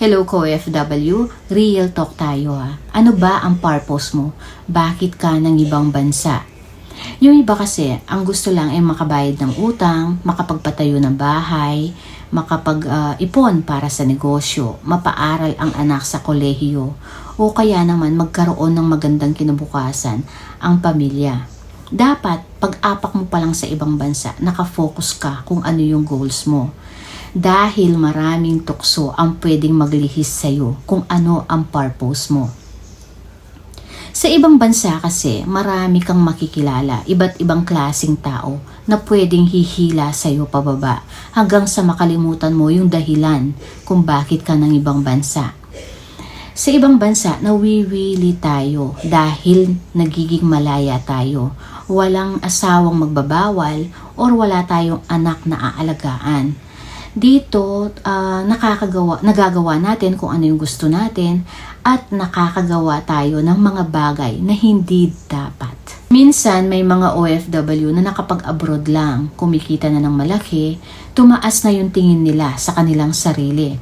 Hello co-FW, real talk tayo ha. Ano ba ang purpose mo? Bakit ka ng ibang bansa? Yung iba kasi, ang gusto lang ay makabayad ng utang, makapagpatayo ng bahay, makapag-ipon para sa negosyo, mapaaral ang anak sa kolehiyo, o kaya naman magkaroon ng magandang kinabukasan ang pamilya. Dapat, pag-apak mo pa lang sa ibang bansa, nakafocus ka kung ano yung goals mo. Dahil maraming tukso ang pwedeng maglihis sa'yo kung ano ang purpose mo. Sa ibang bansa kasi, marami kang makikilala, iba't ibang klasing tao na pwedeng hihila sa iyo pababa hanggang sa makalimutan mo yung dahilan kung bakit ka ng ibang bansa. Sa ibang bansa, nawiwili tayo dahil nagiging malaya tayo. Walang asawang magbabawal or wala tayong anak na aalagaan dito ah, nakakagawa nagagawa natin kung ano yung gusto natin at nakakagawa tayo ng mga bagay na hindi dapat. Minsan may mga OFW na nakapag-abroad lang, kumikita na ng malaki, tumaas na yung tingin nila sa kanilang sarili.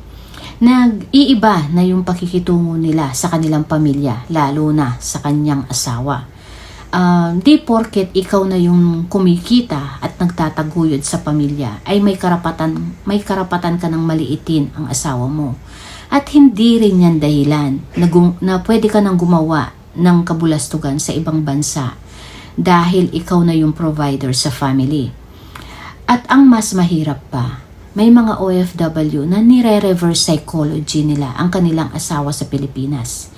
Nag-iiba na yung pakikitungo nila sa kanilang pamilya, lalo na sa kanyang asawa um, di porket ikaw na yung kumikita at nagtataguyod sa pamilya ay may karapatan may karapatan ka ng maliitin ang asawa mo. At hindi rin yan dahilan na, gum- na pwede ka nang gumawa ng kabulastugan sa ibang bansa dahil ikaw na yung provider sa family. At ang mas mahirap pa, may mga OFW na nire-reverse psychology nila ang kanilang asawa sa Pilipinas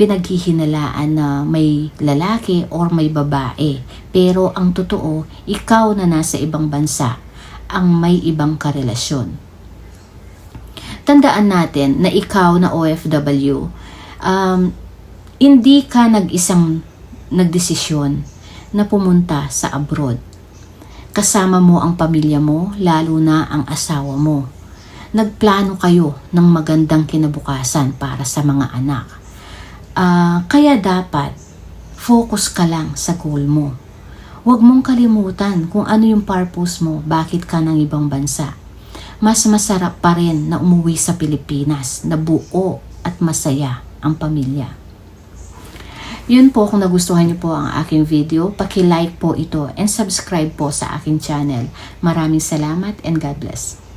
pinaghihinalaan na may lalaki or may babae. Pero ang totoo, ikaw na nasa ibang bansa ang may ibang karelasyon. Tandaan natin na ikaw na OFW, um, hindi ka nag-isang nagdesisyon na pumunta sa abroad. Kasama mo ang pamilya mo, lalo na ang asawa mo. Nagplano kayo ng magandang kinabukasan para sa mga anak Ah, kaya dapat focus ka lang sa goal mo. Huwag mong kalimutan kung ano yung purpose mo, bakit ka ng ibang bansa. Mas masarap pa rin na umuwi sa Pilipinas na buo at masaya ang pamilya. Yun po kung nagustuhan niyo po ang aking video, paki-like po ito and subscribe po sa aking channel. Maraming salamat and God bless.